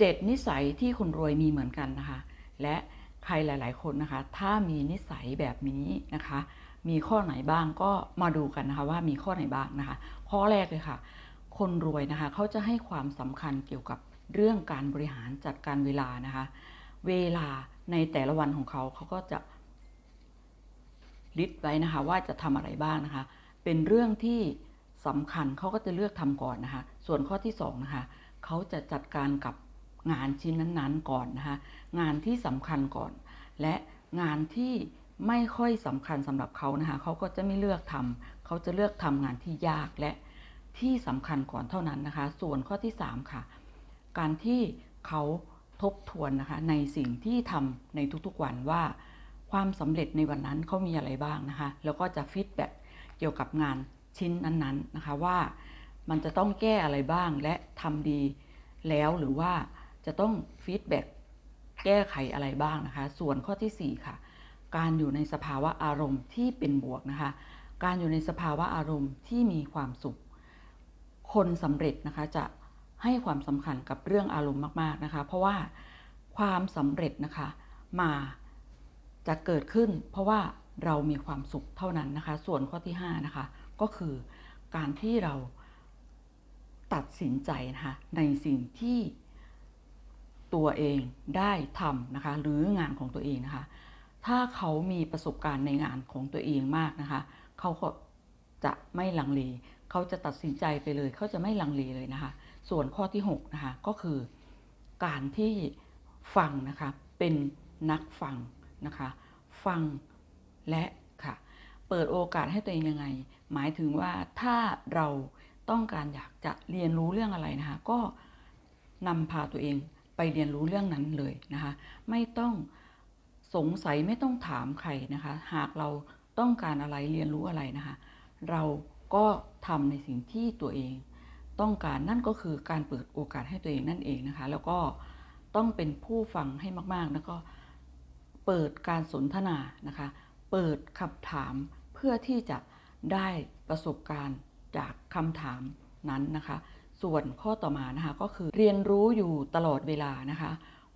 เจ็ดนิสัยที่คนรวยมีเหมือนกันนะคะ และใครหลาย ๆ คนนะคะ ถ้ามีนิสัยแบบนี้นะคะ มีข้อไหนบ้างก็มาดูกันนะคะว่ามีข้อไหนบ้างนะคะ ข้อแรกเลยค่ะ คนรวยนะคะเขาจะให้ความสำคัญเกี่ยวกับเรื่องการบริหารจัดการเวลานะคะ เวลาในแต่ละวันของเขาเขาก็จะลิสต์ไว้นะคะว่าจะทำอะไรบ้างนะคะ เป็นเรื่องที่สำคัญเขาก็จะเลือกทำก่อนนะคะ ส่วนข้อที่สองนะคะเขาจะจัดการกับ งานชิ้นนั้นๆก่อนนะคะงานที่สำคัญก่อน และงานที่ไม่ค่อยสำคัญสำหรับเขานะคะเขาก็จะไม่เลือกทำเขาจะเลือกทำงานที่ยากและที่สำคัญก่อนเท่านั้นนะคะ ส่วนข้อที่สามค่ะ การที่เขาทบทวนนะคะในสิ่งที่ทำในทุกๆวันว่าความสำเร็จในวันนั้นเขามีอะไรบ้างนะคะ แล้วก็จะฟีดแบ็กเกี่ยวกับงานชิ้นนั้นๆนะคะว่ามันจะต้องแก้อะไรบ้างและทำดีแล้วหรือว่า จะต้องฟีดแบ็กแก้ไขอะไรบ้างนะคะ ส่วนข้อที่ 4 ค่ะ การอยู่ในสภาวะอารมณ์ที่เป็นบวกนะคะ การอยู่ในสภาวะอารมณ์ที่มีความสุข คนสำเร็จนะคะจะให้ความสำคัญกับเรื่องอารมณ์มากๆนะคะ เพราะว่าความสำเร็จนะคะมาจะเกิดขึ้น เพราะว่าเรามีความสุขเท่านั้นนะคะ ส่วนข้อที่5นะคะก็คือการที่เราตัดสินใจนะคะในสิ่งที่ ตัวเองได้ทำนะคะหรืองานของตัวเองนะคะ ถ้าเขามีประสบการณ์ในงานของตัวเองมากนะคะ เขาก็จะไม่ลังเล เขาจะตัดสินใจไปเลย เขาจะไม่ลังเลเลยนะคะ ส่วนข้อที่6นะคะก็คือการที่ฟังนะคะเป็นนักฟังนะคะ ฟังและค่ะ เปิดโอกาสให้ตัวเองยังไง หมายถึงว่าถ้าเราต้องการอยากจะเรียนรู้เรื่องอะไรนะคะ ก็นำพาตัวเอง ไปเรียนรู้เรื่องนั้นเลยนะคะ ไม่ต้องสงสัยไม่ต้องถามใครนะคะ หากเราต้องการอะไรเรียนรู้อะไรนะคะ เราก็ทำในสิ่งที่ตัวเอง ต้องการนั่นก็คือการเปิดโอกาสให้ตัวเองนั่นเองนะคะ แล้วก็ต้องเป็นผู้ฟังให้มากๆแล้วก็เปิดการสนทนานะคะ เปิดคำถามเพื่อที่จะได้ประสบการณ์จากคำถามนั้นนะคะ ส่วนข้อต่อมานะคะก็คือเรียนรู้อยู่ตลอดเวลานะคะ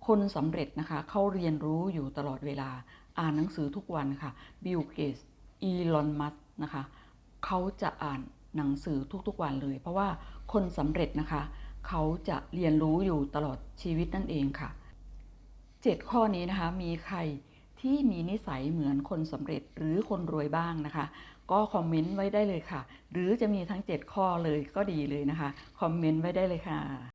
คนสำเร็จนะคะเขาเรียนรู้อยู่ตลอดเวลาอ่านหนังสือทุกวันค่ะบิลเกตอีลอนมัสนะคะเขาจะอ่านหนังสือทุกๆวันเลย เพราะว่าคนสำเร็จนะคะเขาจะเรียนรู้อยู่ตลอดชีวิตนั่นเองค่ะ 7 ข้อนี้นะคะมีใครที่มีนิสัยเหมือนคนสำเร็จหรือคนรวยบ้างนะคะ ก็คอมเมนต์ไว้ได้เลยค่ะ หรือจะมีทั้ง 7 ข้อเลยก็ดีเลยนะคะ คอมเมนต์ไว้ได้เลยค่ะ